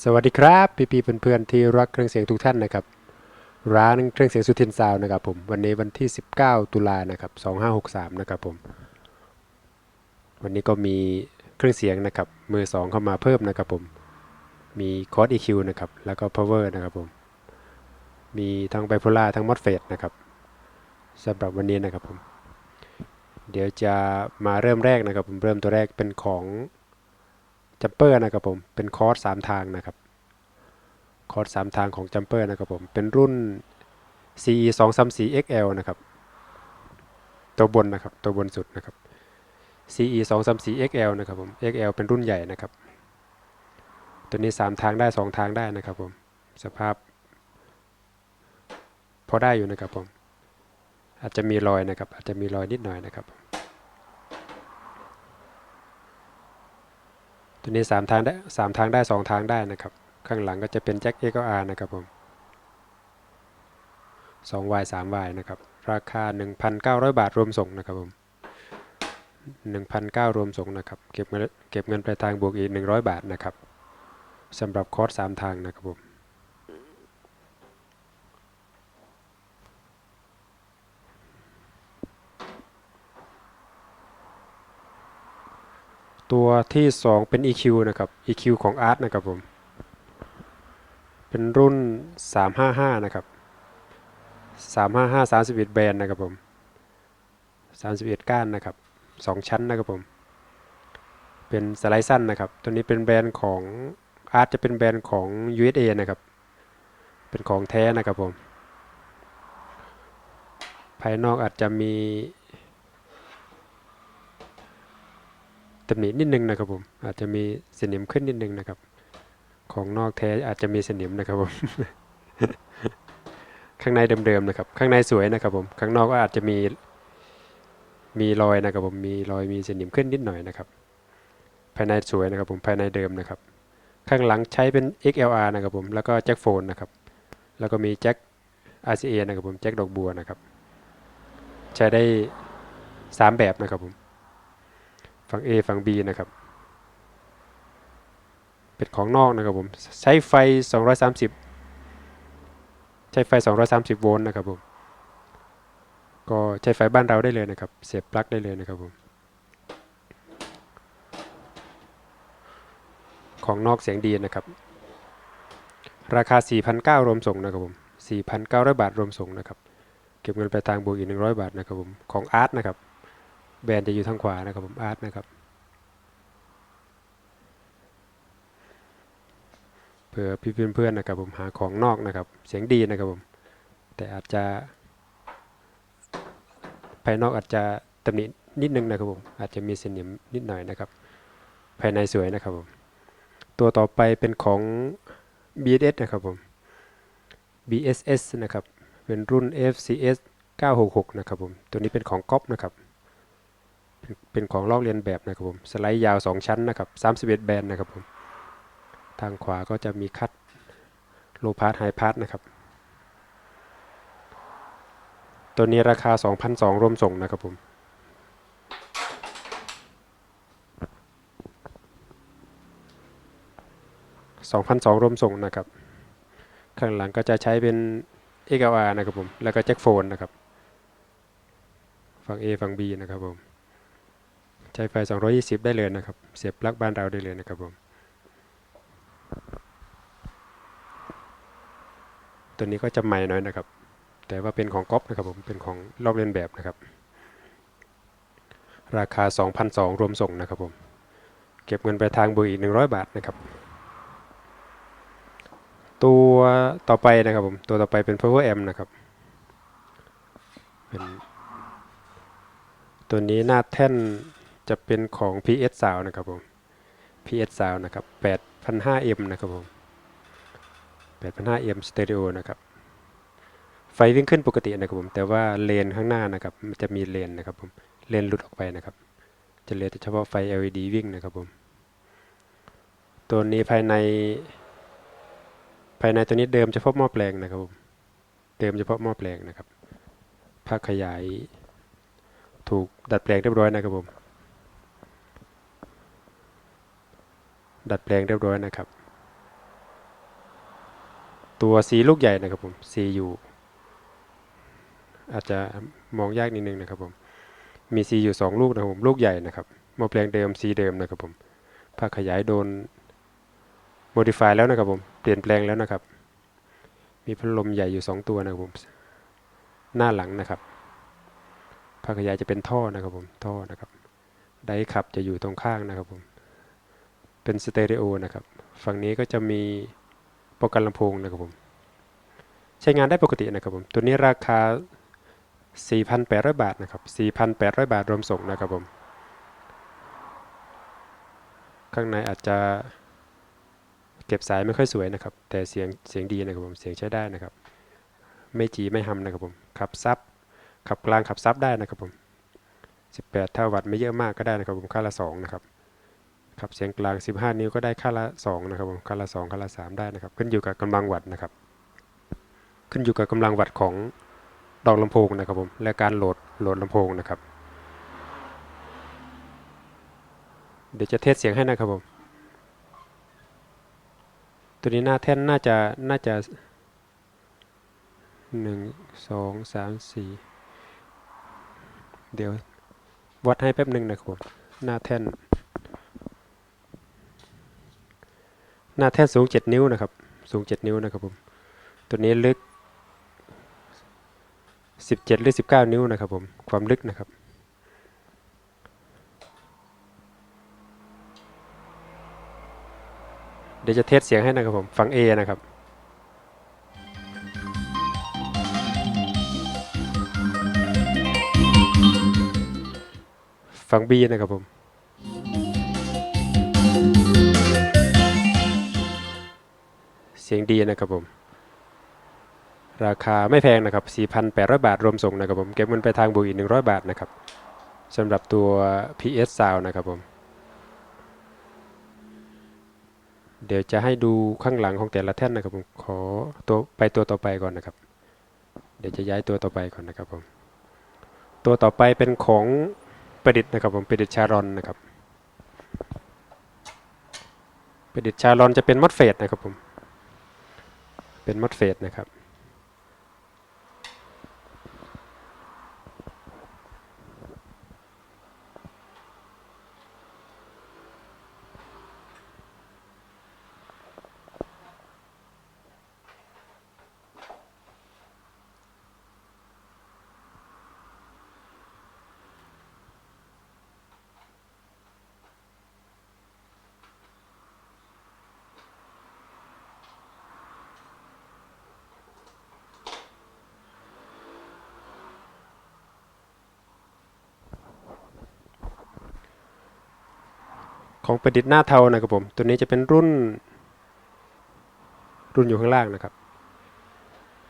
สวัสดีครับพี่พี่ๆเพื่อนๆที่รักเครื่องเสียงทุกท่านนะครับ ร้านเครื่องเสียงสุทินซาวน์นะครับผมวันนี้วันที่ 19 ตุลานะครับ2563นะครับผมวันนี้ก็มีเครื่องเสียงนะครับมือ 2 เข้ามาเพิ่มนะครับผมมีคอร์ด EQ นะครับแล้วก็ power นะครับผมมีทั้งไบโพล่าทั้งมอสเฟตนะครับสำหรับวันนี้นะครับผมเดี๋ยวจะมาเริ่มแรกนะครับผมเริ่มตัวแรกเป็นของ จัมเปอร์นะครับผมเป็นคอร์สสามทางนะครับคอร์สสามทางของจัมเปอร์นะครับผมเป็นรุ่น CE 2 3 4 XL นะครับตัวบนนะครับตัวบนสุดนะครับ CE 2 3 4 XL นะครับผม XL เป็นรุ่นใหญ่นะครับ ตัวนี้ 3 ทางได้ 2 ทางได้นะครับผมสภาพ พอได้อยู่นะครับผมอาจจะมีรอยนะครับ อาจจะมีรอยนิดหน่อยนะครับ ตัวนี้สามทางได้สามทางได้สองทางได้นะครับ ข้างหลังก็จะเป็นแจ็คเอ็กอาร์นะครับผมสอง Y สาม Y นะครับ ราคา 1,900 บาทรวมส่งนะครับผม1,900รวมส่งนะครับ เก็บเงินเก็บเงินปลายทางบวกอีก 100 บาทนะครับสำหรับคอร์สสามทางนะครับผม ตัวที่ 2 เป็น EQ นะครับ EQ ของ Art นะครับผม เป็นรุ่น 355 นะครับ 355 31 แบรนด์นะครับผม 31 ก้านนะครับ 2 ชั้นนะครับผม เป็นสไลด์สั้นนะครับ ตัวนี้เป็นแบรนด์ของ Art จะเป็นแบรนด์ของ USA นะครับ เป็นของแท้นะครับผม ภายนอกอาจจะมี ตำหนินิดนึงนะครับผม อาจจะมีสนิมขึ้นนิดนึงนะครับ ของนอกแท้อาจจะมีสนิมนะครับผม ข้างในเดิมๆนะครับ ข้างในสวยนะครับผม ข้างนอกก็อาจจะมี มีรอยนะครับผม มีรอยมีสนิมขึ้นนิดหน่อยนะครับ ภายในสวยนะครับผม ภายในเดิมนะครับ ข้างหลังใช้เป็น XLR นะครับผม แล้วก็แจ็คโฟนนะครับ แล้วก็มีแจ็ค RCA นะครับผม แจ็คดอกบัวนะครับ ใช้ได้สามแบบนะครับผม ฝั่ง A ฝั่ง B นะครับ เป็นของนอกนะครับผมใช้ไฟ 230 ใช้ไฟ 230 โวลต์นะครับผมก็ใช้ไฟบ้านเราได้เลยนะครับ เสียบปลั๊กได้เลยนะครับผมของนอกเสียงดีนะครับ ราคา 4,900รวมส่งนะครับผม4,900 บาทรวมส่งนะครับ เก็บเงินไปทางบวกอีก 100 บาทนะครับผม ของอาร์ตนะครับ แบรนด์จะอยู่ทางขวานะครับผมอาร์ตนะครับเผื่อพี่เพื่อนๆนะครับผมหาของนอกนะครับ เสียงดีนะครับผม แต่อาจจะภายนอกอาจจะตำหนินิดนึงนะครับผม อาจจะมีเสนิมนิดหน่อยนะครับ ภายในสวยนะครับผม ตัวต่อไปเป็นของ BSS นะครับผม BSS นะครับ เป็นรุ่น FCS 966 นะครับผม ตัวนี้เป็นของก๊อปนะครับ เป็นของลอกเลียนแบบนะครับผมสไลด์ยาว 2 ชั้นนะครับ31 แบนนะครับผมทางขวาก็จะมีคัดโลพาร์ทไฮพาร์ทนะครับ ตัวนี้ราคา 2,200รวมส่งนะครับผม2,200รวมส่งนะครับ ข้างหลังก็จะใช้เป็น XLR นะครับผม แล้วก็แจ็คโฟนนะครับ ฝั่ง A ฝั่ง B นะครับผม ใช้ไฟ 220 ได้เลยนะครับ เสียบปลั๊กบ้านเราได้เลยนะครับผม ตัวนี้ก็จะใหม่หน่อยนะครับ แต่ว่าเป็นของก๊อปนะครับผม เป็นของลอกเลียนแบบนะครับ ราคา 2,200 รวมส่งนะครับผม เก็บเงินไปทางเบอร์อีก 100 บาทนะครับ ตัวต่อไปนะครับผม ตัวต่อไปเป็น power amp นะครับ เป็นตัวนี้หน้าแท่น จะเป็นของ PS Sound นะครับผม PS Sound นะครับ 8,500M นะครับผม 8,500M Stereo นะครับ ไฟวิ่งขึ้นปกตินะครับผม แต่ว่าเลนข้างหน้านะครับ มันจะมีเลนนะครับผม เลนหลุดออกไปนะครับ จะเหลือแต่เฉพาะไฟ LED วิ่งนะครับผม ตัวนี้ภายใน ภายในตัวนี้เดิมเฉพาะหม้อแปลงนะครับผม เดิมเฉพาะหม้อแปลงนะครับภาคขยายถูกดัดแปลงเรียบร้อยนะครับผม ดัดแปลงเรียบร้อยนะครับ ตัว C ลูกใหญ่นะครับผม C อยู่อาจจะมองยากนิดนึงนะครับผมมี C อยู่ 2 ลูกนะครับผมลูกใหญ่นะครับม้อแปลงเดิม C เดิมนะครับผมภาคขยายโดน modify แล้วนะครับผมเปลี่ยนแปลงแล้วนะครับ มีพัดลมใหญ่อยู่ 2 ตัวนะครับผมหน้าหลังนะครับภาคขยายจะเป็นท่อนะครับผมท่อนะครับไดขับจะอยู่ตรงข้างนะครับผม เป็นสเตอริโอนะครับ ฝั่งนี้ก็จะมีโปรแกรมลำโพงนะครับผม ใช้งานได้ปกตินะครับผม ตัวนี้ราคา 4,800 บาทนะครับ 4,800 บาทรวมส่งนะครับผม ข้างในอาจจะเก็บสายไม่ค่อยสวยนะครับ แต่เสียงเสียงดีนะครับผม เสียงใช้ได้นะครับ ไม่จีไม่ฮัมนะครับผม ขับซับ ขับกลางขับซับได้นะครับผม 18 เท่าวัตต์ไม่เยอะมากก็ได้นะครับผม ค่าละ 2 นะครับ ครับเสียงกลาง 15 นิ้วก็ได้ค่าละ2นะครับผมค่าละ 2ค่าละ 3 ได้นะครับ ขึ้นอยู่กับกำลังวัตต์นะครับ ขึ้นอยู่กับกำลังวัตต์ของดอกลำโพงนะครับผมและการโหลดโหลดลำโพงนะครับ เดี๋ยวจะเทสเสียงให้นะครับผมตัวนี้หน้าแท่นน่าจะน่าจะหนึ่งสองสามสี่เดี๋ยววัดให้แป๊บหนึ่งนะครับผมหน้าแท่น หน้าแท่นสูง 7 นิ้วนะครับ สูง 7 นิ้วนะครับผม ตัวนี้ลึก 17 หรือ 19 นิ้วนะครับผม ความลึกนะครับ เดี๋ยวจะเทสเสียงให้นะครับผม ฟัง A นะครับฟัง B นะครับผม สียงดีนะครับผม ราคาไม่แพงนะครับ 4,800 บาทรวมส่งนะครับผม เก็บเงินไปทางบุอีก 100 บาทนะครับสำหรับตัว PS Sound นะครับผม เดี๋ยวจะให้ดูข้างหลังของแต่ละแท่นนะครับผม ขอตัวไปตัวต่อไปก่อนนะครับ เดี๋ยวจะย้ายตัวต่อไปก่อนนะครับผม ตัวต่อไปเป็นของประดิษฐ์นะครับผมประดิษฐ์ชารอนนะครับประดิษฐ์ชารอนจะเป็นมอดเฟดนะครับผม เป็นมอดเฟดนะครับ ของประดิษฐ์หน้าเทานะครับผม ตัวนี้จะเป็นรุ่น รุ่นอยู่ข้างล่างนะครับ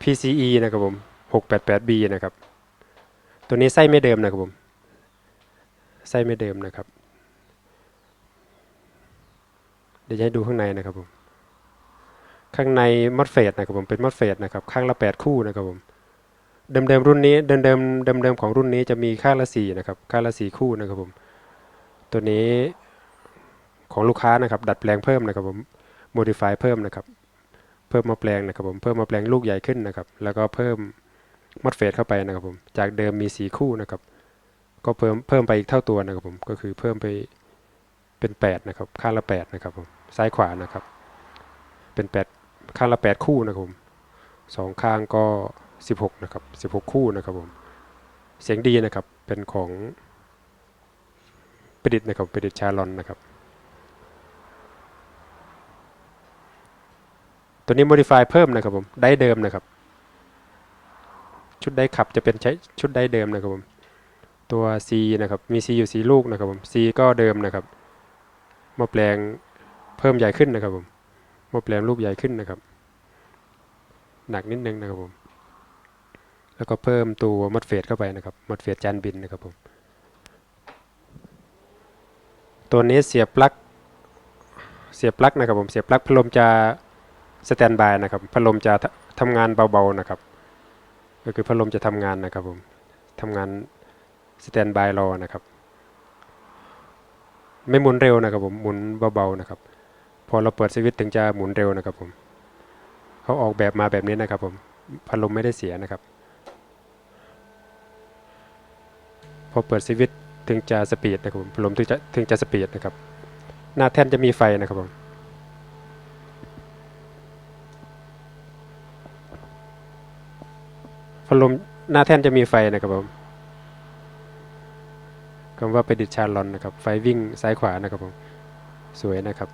PCE นะครับผม 688B นะครับ ตัวนี้ไส้ไม่เดิมนะครับผม ไส้ไม่เดิมนะครับ เดี๋ยวจะให้ดูข้างในนะครับผม ข้างในมอดเฟดนะครับผม เป็นมอดเฟดนะครับ ข้างละ 8 คู่นะครับผมเดิมๆรุ่นนี้เดิมๆเดิมๆของรุ่นนี้จะมีข้างละ4นะครับข้างละ4คู่นะครับผม ตัวนี้ ของลูกค้านะครับ ดัดแปลงเพิ่มนะครับผม modify เพิ่มนะครับ เพิ่มมาแปลงนะครับผมเพิ่มมาแปลงลูกใหญ่ขึ้นนะครับ แล้วก็เพิ่มมอดเฟสเข้าไปนะครับผมจากเดิมมีสีคู่นะครับ ก็เพิ่มเพิ่มไปอีกเท่าตัวนะครับผมก็คือเพิ่มไปเป็น 8 นะครับข้างละ 8 นะครับผมซ้ายขวานะครับ เป็น 8 ข้างละ 8 คู่นะครับผมสองข้างก็ 16 นะครับ 16 คู่นะครับผมเสียงดีนะครับเป็นของประดิษฐ์นะครับประดิษฐ์ชาลอนนะครับ ตัวนี้ modify เพิ่มนะครับผมได้เดิมนะครับ ชุดได้ขับจะเป็นใช้ชุดได้เดิมนะครับผมตัว C นะครับมี C อยู่ 4 ลูกนะครับผม C ก็เดิมนะครับมาแปลงเพิ่มใหญ่ขึ้นนะครับผมมาแปลงลูกใหญ่ขึ้นนะครับ หนักนิดนึงนะครับผมแล้วก็เพิ่มตัวมัดเฟดเข้าไปนะครับมัดเฟดจานบินนะครับผมตัวนี้เสียบปลั๊กเสียบปลั๊กนะครับผมเสียบปลั๊กพัดลมจะ สแตนบายนะครับพัดลมจะททำงานเบาๆนะครับ ก็คือพัดลมจะทำงานนะครับผมทำงานสแตนบายรอนะครับ ไม่หมุนเร็วนะครับผมหมุนเบาๆนะครับ พอเราเปิดสวิตช์ถึงจะหมุนเร็วนะครับผมเขาออกแบบมาแบบนี้นะครับผมพัดลมไม่ได้เสียนะครับ พอเปิดสวิตช์ถึงจะสปีดนะครับผมพัดลมถึงจะถึงจะสปีดนะครับ หน้าแท่นจะมีไฟนะครับผม พลมหน้าแท่นจะมีไฟนะครับผมคำว่าประดิษฐ์ชาลอนนะครับ ไฟวิ่งซ้ายขวานะครับผมสวยนะครับ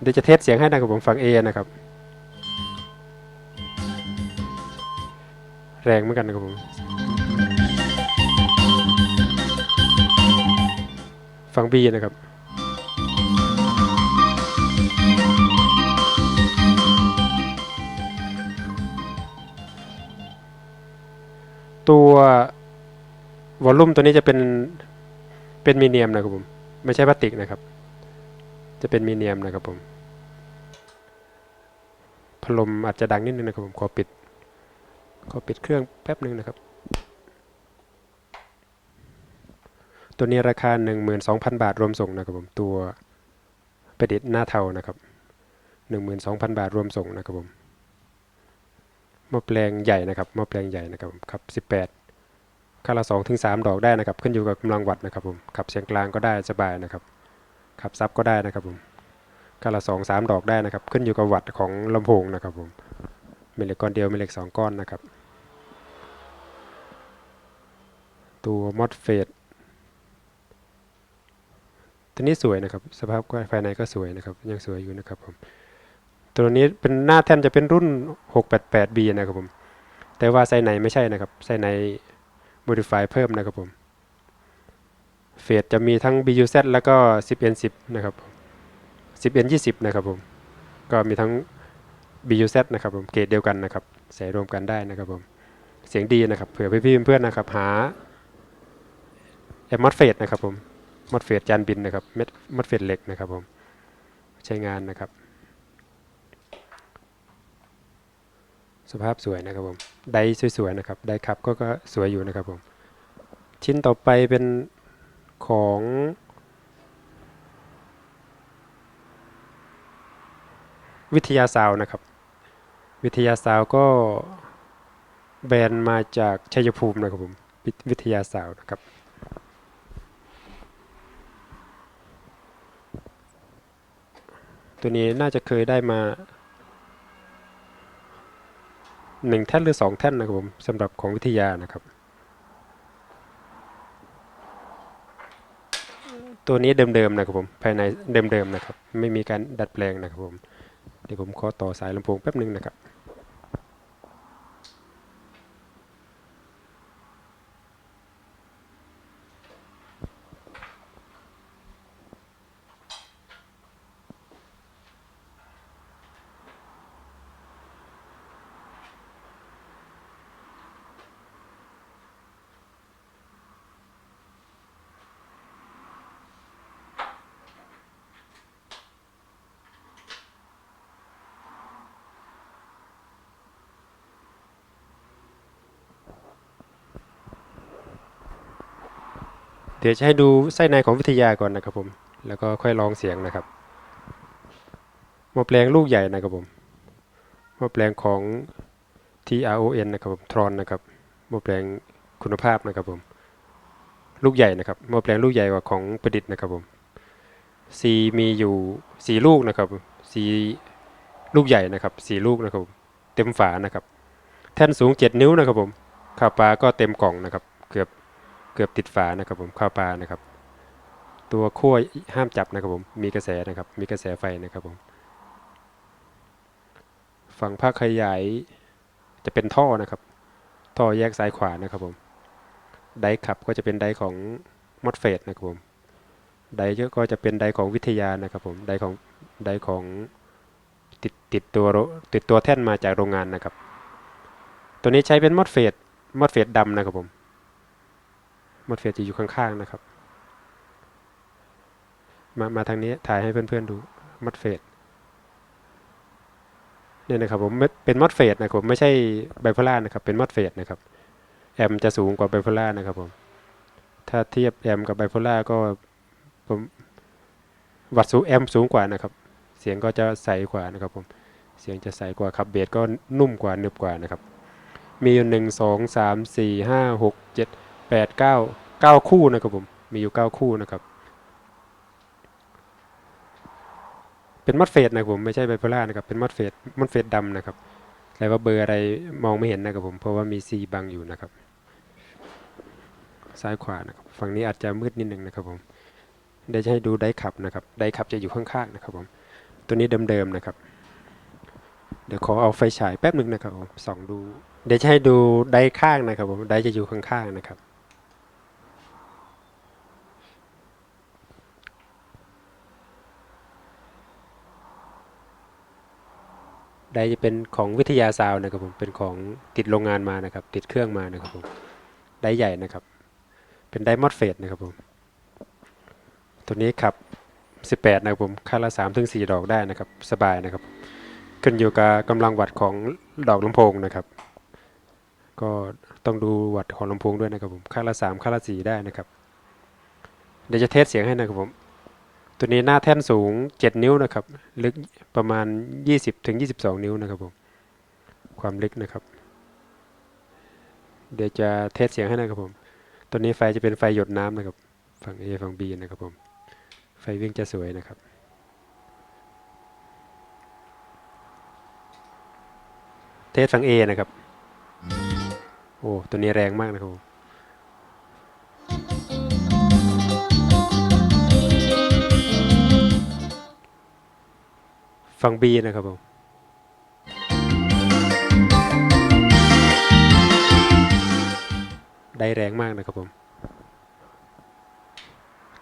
เดี๋ยวจะเทสเสียงให้นะครับผมฟัง A นะครับ แรงเหมือนกันนะครับผม ฟัง B นะครับ ตัววอลลุ่มตัวนี้จะเป็นเป็นมีเนียมนะครับผมไม่ใช่พลาสติกนะครับ จะเป็นมีเนียมนะครับผมพัดลมอาจจะดังนิดนึงนะครับผมขอปิดขอปิดเครื่องแป๊บหนึ่งนะครับ ตัวนี้ราคา 12,000 บาทรวมส่งนะครับผมตัวประดิษฐ์หน้าเทานะครับ 12,000 บาทรวมส่งนะครับผม หม้อแปลงใหญ่นะครับหม้อแปลงใหญ่นะครับผมขับ 18ค่าละ2ถึง3ดอกได้นะครับ ขึ้นอยู่กับกำลังวัตต์นะครับผมขับเสียงกลางก็ได้สบายนะครับขับซับก็ได้นะครับผมค่าละ2 3ดอกได้นะครับ ขึ้นอยู่กับวัตต์ของลำโพงนะครับผมมีเหล็กก้อนเดียวมีเหล็ก2ก้อนนะครับ ตัวมอสเฟตตัวนี้สวยนะครับ สภาพภายในก็สวยนะครับ ยังสวยอยู่นะครับผม ตัวนี้เป็นหน้าแท่นจะเป็นรุ่น 688B นะครับผม แต่ว่าไซในไม่ใช่นะครับ ไซใน modify เพิ่มนะครับผม เฟสจะมีทั้ง BUZ แล้วก็ 10N10 นะครับ 10N20 นะครับผม ก็มีทั้ง BUZ นะครับผม เกรดเดียวกันนะครับ ใส่รวมกันได้นะครับผม เสียงดีนะครับ เผื่อพี่ๆเพื่อนๆนะครับ หาแอมมอดเฟสนะครับผมมอดเฟสจานบินนะครับเม็ดมอดเฟสเหล็กนะครับผม ใช้งานนะครับ สภาพสวยนะครับผมได้สวยๆนะครับได้ขับก็ก็สวยอยู่นะครับผมชิ้นต่อไปเป็นของวิทยาซาวน์นะครับ วิทยาซาวน์ก็แบรนด์มาจากชัยภูมินะครับผมวิทยาซาวน์นะครับตัวนี้น่าจะเคยได้มา หนึ่งแท่นหรือสองแท่นนะครับผมสำหรับของวิทยานะครับ ตัวนี้เดิมๆนะครับผมภายในเดิมๆนะครับ ไม่มีการดัดแปลงนะครับผมเดี๋ยวผมขอต่อสายลำโพงแป๊บหนึงนะครับ เดี๋ยวจะให้ดูไส้ในของวิทยาก่อนนะครับผม แล้วก็ค่อยลองเสียงนะครับหม้อแปลงลูกใหญ่นะครับผมหม้อแปลงของ TRON นะครับผมทรอนนะครับหม้อแปลงคุณภาพนะครับผม ลูกใหญ่นะครับหม้อแปลงลูกใหญ่กว่าของประดิษฐ์นะครับผม C มีอยู่สี่ลูกนะครับสีลูกใหญ่นะครับสีลูกนะครับ เต็มฝานะครับ แท่นสูง 7 นิ้วนะครับผมข้าวปลาก็เต็มกล่องนะครับ เกือบ เกือบติดฝานะครับผมข้าวปลานะครับ ตัวขั้วห้ามจับนะครับผมมีกระแสนะครับ มีกระแสไฟนะครับผมฝั่งภาคขยายจะเป็นท่อนะครับ ท่อแยกซ้ายขวานะครับผมไดขับก็จะเป็นไดของมอดเฟสนะครับผมไดเยอะก็จะเป็นไดของวิทยานะครับผมไดของไดของติดติดตัวติดตัวแท่นมาจากโรงงานนะครับ ตัวนี้ใช้เป็นมอดเฟสมอดเฟสดำนะครับผม มดเฟสจะอยู่ข้างๆนะครับ มามาทางนี้ถ่ายให้เพื่อนๆดูมดเฟสเนี่ยนะครับผมเป็นมอดเฟสนะครับผมไม่ใช่ไบโพล่านะครับเป็นมอดเฟสนะครับแอมจะสูงกว่าไบโพล่านะครับผมถ้าเทียบแอมกับไบโพล่าก็ผมวัดสูงแอมสูงกว่านะครับ เสียงก็จะใสกว่านะครับผมเสียงจะใสกว่าครับเบสก็นุ่มกว่านึบกว่านะครับ มีอยู่หนึ่งสองสามสี่ห้าหกเจ็ด แปดเก้าเก้าคู่นะครับผม มีอยู่เก้าคู่นะครับ เป็นมัดเฟดนะครับผมไม่ใช่ไบโพล่านะครับ เป็นมัดเฟดมัดเฟดดำนะครับแต่ว่าเบอร์อะไรมองไม่เห็นนะครับผม เพราะว่ามีซีบังอยู่นะครับ ซ้ายขวานะครับ ฝั่งนี้อาจจะมืดนิดนึงนะครับผมเดี๋ยวจะให้ดูไดขับนะครับ ไดขับจะอยู่ข้างๆนะครับผม ตัวนี้เดิมๆนะครับ เดี๋ยวขอเอาไฟฉายแป๊บหนึ่งนะครับผมส่องดู เดี๋ยวจะให้ดูไดข้างนะครับผม ไดจะอยู่ข้างๆนะครับ ดจะเป็นของวิทยาซาวน์นะครับผมเป็นของติดโรงงานมานะครับ ติดเครื่องมานะครับผมไดใหญ่นะครับ เป็นไดมอดเฟดนะครับผมตัวนี้ขับ 18 นะครับผมค่าละ3ถึง4ดอกได้นะครับ สบายนะครับ ขึ้นอยู่กับกำลังวัตต์ของดอกลำโพงนะครับ ก็ต้องดูวัตต์ของลำโพงด้วยนะครับผมค่าละ3ค่าละ4ได้นะครับ เดี๋ยวจะเทสเสียงให้นะครับผม ตัวนี้หน้าแท่นสูง 7 นิ้วนะครับ ลึกประมาณ 20ถึง22 นิ้วนะครับผมความลึกนะครับ เดี๋ยวจะเทสเสียงให้นะครับผม ตัวนี้ไฟจะเป็นไฟหยดน้ำนะครับ ฝั่ง A ฝั่ง B นะครับผม ไฟวิ่งจะสวยนะครับเทสฝั่ง A นะครับ โอ้ ตัวนี้แรงมากนะครับผม ฝั่ง B นะครับผมได้แรงมากนะครับผม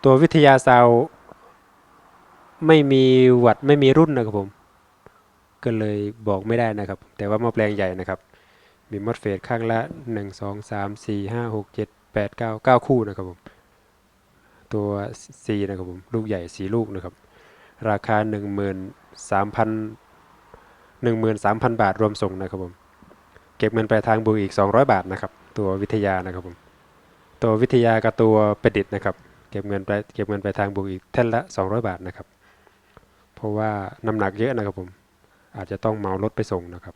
ตัววิทยาซาวด์ไม่มีวัดไม่มีรุ่นนะครับผม ก็เลยบอกไม่ได้นะครับ แต่ว่าหม้อแปลงใหญ่นะครับ มีมอดเฟสข้างละ 1 2 3 4 5 6 7 8 9 9 คู่นะครับผม ตัว C นะครับผม ลูกใหญ่ 4 ลูกนะครับ ราคา 13,000 13,000 บาทรวมส่งนะครับผม เก็บเงินปลายทางบวกอีก 200 บาทนะครับ ตัววิทยานะครับผม ตัววิทยากับตัวประดิษฐ์นะครับ เก็บเงินไปเก็บเงินปลายทางบวกอีกแท่นละ 200 บาทนะครับ เพราะว่าน้ำหนักเยอะนะครับผม อาจจะต้องเมารถไปส่งนะครับ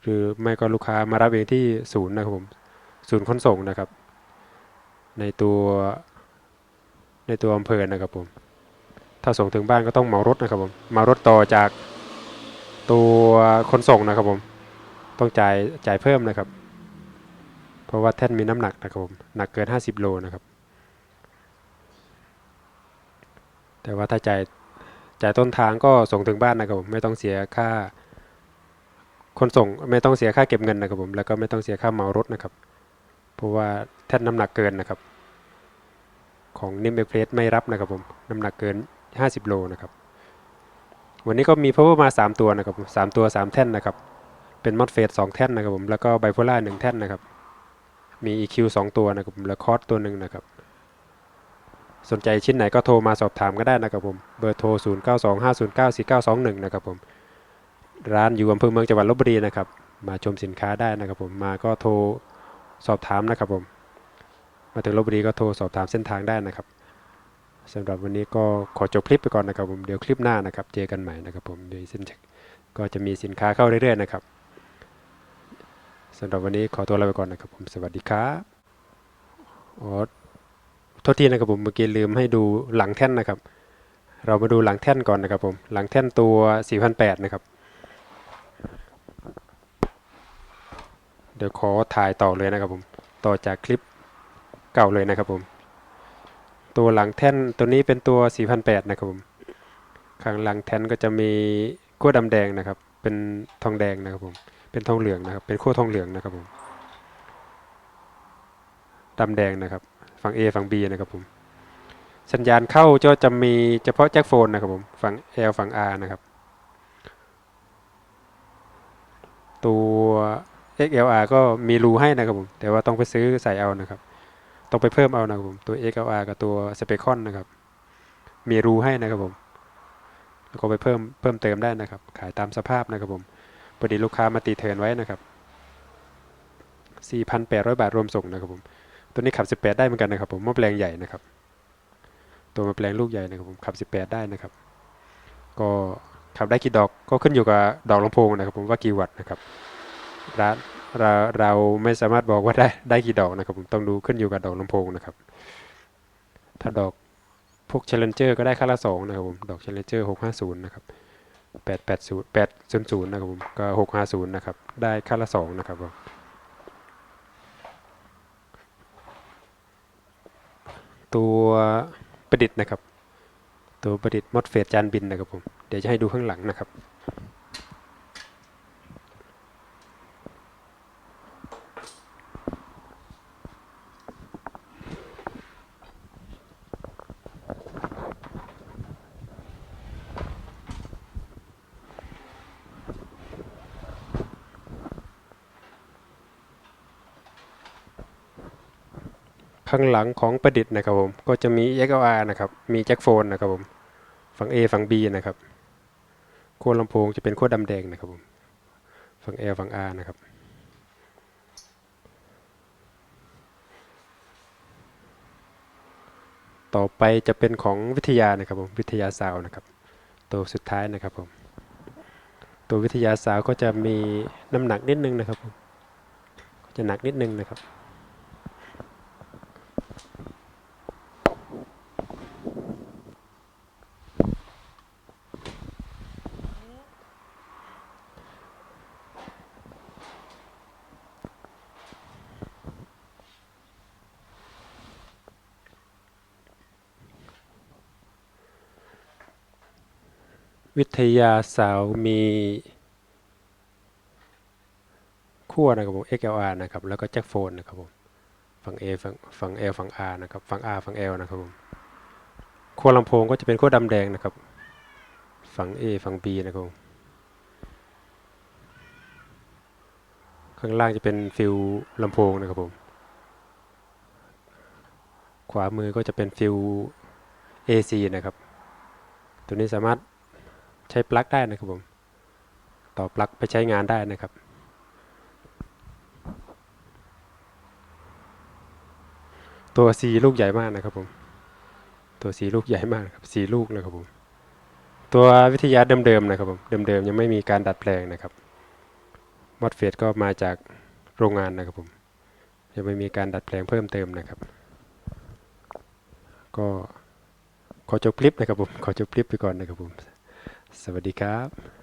หรือไม่ก็ลูกค้ามารับเองที่ศูนย์นะครับผม ศูนย์ขนส่งนะครับ ในตัวในตัวอำเภอนะครับผม ถ้าส่งถึงบ้านก็ต้องเหมารถนะครับผมเหมารถต่อจากตัวขนส่งนะครับผม ต้องจ่ายจ่ายเพิ่มนะครับ เพราะว่าแท่นมีน้ำหนักนะครับผมหนักเกิน 50 โลนะครับ แต่ว่าถ้าจ่ายจ่ายต้นทางก็ส่งถึงบ้านนะครับผมไม่ต้องเสียค่าขนส่งไม่ต้องเสียค่าเก็บเงินนะครับผมแล้วก็ไม่ต้องเสียค่าเหมารถนะครับ เพราะว่าแท่นน้ำหนักเกินนะครับ ของนิมเบเพสไม่รับนะครับผมน้ำหนักเกิน 50 โลนะครับวันนี้ก็มี power มา 3 ตัวนะครับผมสามตัว 3 แท่นนะครับ เป็นมอดเฟส2แท่นนะครับผมแล้วก็ไบโพล่า1แท่นนะครับมี EQ 2 ตัวนะครับผมและคอร์สตัวหนึ่งนะครับ สนใจชิ้นไหนก็โทรมาสอบถามก็ได้นะครับผมเบอร์โทร 0 9 2 5 0 9 4 9 2 1 นะครับผมร้านอยู่อำเภอเมืองจังหวัดลบบุรีนะครับ มาชมสินค้าได้นะครับผมมาก็โทรสอบถามนะครับผม มาถึงลบบุรีก็โทรสอบถามเส้นทางได้นะครับ สำหรับวันนี้ก็ขอจบคลิปไปก่อนนะครับผมเดี๋ยวคลิปหน้านะครับเจอกันใหม่นะครับผมโดยเส้นก็จะมีสินค้าเข้าเรื่อยๆนะครับสำหรับวันนี้ขอตัวลาไปก่อนนะครับผมสวัสดีครับอ๋อโทษทีนะครับผมเมื่อกี้ลืมให้ดูหลังแท่นนะครับ เรามาดูหลังแท่นก่อนนะครับผมหลังแท่นตัว4008นะครับเดี๋ยวขอถ่ายต่อเลยนะครับผมต่อจากคลิปเก่าเลยนะครับผม ตัวหลังแท่นตัวนี้เป็นตัว 4008 นะครับผมข้างหลังแท่นก็จะมีขั้วดำแดงนะครับ เป็นทองแดงนะครับผม เป็นทองเหลืองนะครับ เป็นขั้วทองเหลืองนะครับผมดำแดงนะครับ ฝั่ง A ฝั่ง B นะครับผม สัญญาณเข้าก็จะมีเฉพาะแจ็คโฟนนะครับผม ฝั่ง L ฝั่ง R นะครับ ตัว XLR ก็มีรูให้นะครับผม แต่ว่าต้องไปซื้อใส่เอานะครับ ต้องไปเพิ่มเอานะครับผมตัว XLR กับตัว Specon นะครับ มีรูให้นะครับผมแล้วก็ไปเพิ่มเพิ่มเติมได้นะครับ ขายตามสภาพนะครับผมพอดีลูกค้ามาตีเทินไว้นะครับ 4,800 บาทรวมส่งนะครับผม ตัวนี้ขับ 18 ได้เหมือนกันนะครับผมม้อแปลงใหญ่นะครับ ตัวม้อแปลงลูกใหญ่นะครับผมขับ 18 ได้นะครับ ก็ขับได้กี่ดอกก็ขึ้นอยู่กับดอกลำโพงนะครับผมว่ากี่วัตต์นะครับร้าน เราเราไม่สามารถบอกว่าได้ได้กี่ดอกนะครับผมต้องดูขึ้นอยู่กับดอกลำโพงนะครับ ถ้าดอกพวก Challenger ก็ได้ค่าละสองนะครับผมดอก Challenger หกห้าศูนย์นะครับแปดแปดศูนย์แปดศูนย์ศูนย์นะครับผมก็หกห้าศูนย์นะครับได้ค่าละสองนะครับผมตัวประดิษฐ์นะครับ ตัวประดิษฐ์มอดเฟสจานบินนะครับผมเดี๋ยวจะให้ดูข้างหลังนะครับ ข้างหลังของประดิษฐ์นะครับผม ก็จะมี XLR นะครับ มีแจ็คโฟนนะครับผม ฝั่ง A ฝั่ง B นะครับขั้วลำโพงจะเป็นขั้วดำแดงนะครับผม ฝั่ง L ฝั่ง R นะครับ ต่อไปจะเป็นของวิทยานะครับผม วิทยาซาวนะครับ ตัวสุดท้ายนะครับผม ตัววิทยาซาวก็จะมีน้ำหนักนิดนึงนะครับผมก็จะหนักนิดนึงนะครับ ยาสาวมีขั้วนะครับผม XLR นะครับ แล้วก็แจ็คโฟนนะครับผมฝั่ง A ฝั่งฝั่ง L ฝั่ง R นะครับฝั่ง R ฝั่ง L นะครับผมขั้วลำโพงก็จะเป็นขั้วดำแดงนะครับ ฝั่ง A ฝั่ง B นะครับผมข้างล่างจะเป็นฟิลลำโพงนะครับผม ขวามือก็จะเป็นฟิล AC นะครับ ตัวนี้สามารถ ใช้ปลั๊กได้นะครับผม ต่อปลั๊กไปใช้งานได้นะครับตัว C ลูกใหญ่มากนะครับผม ตัว C ลูกใหญ่มากครับ C ลูกนะครับผม ตัววิทยาเดิมๆนะครับผม เดิมๆยังไม่มีการดัดแปลงนะครับมอดเฟสก็มาจากโรงงานนะครับผม ยังไม่มีการดัดแปลงเพิ่มเติมนะครับ ก็ขอจบคลิปนะครับผม ขอจบคลิปไปก่อนนะครับผม สวัสดีครับ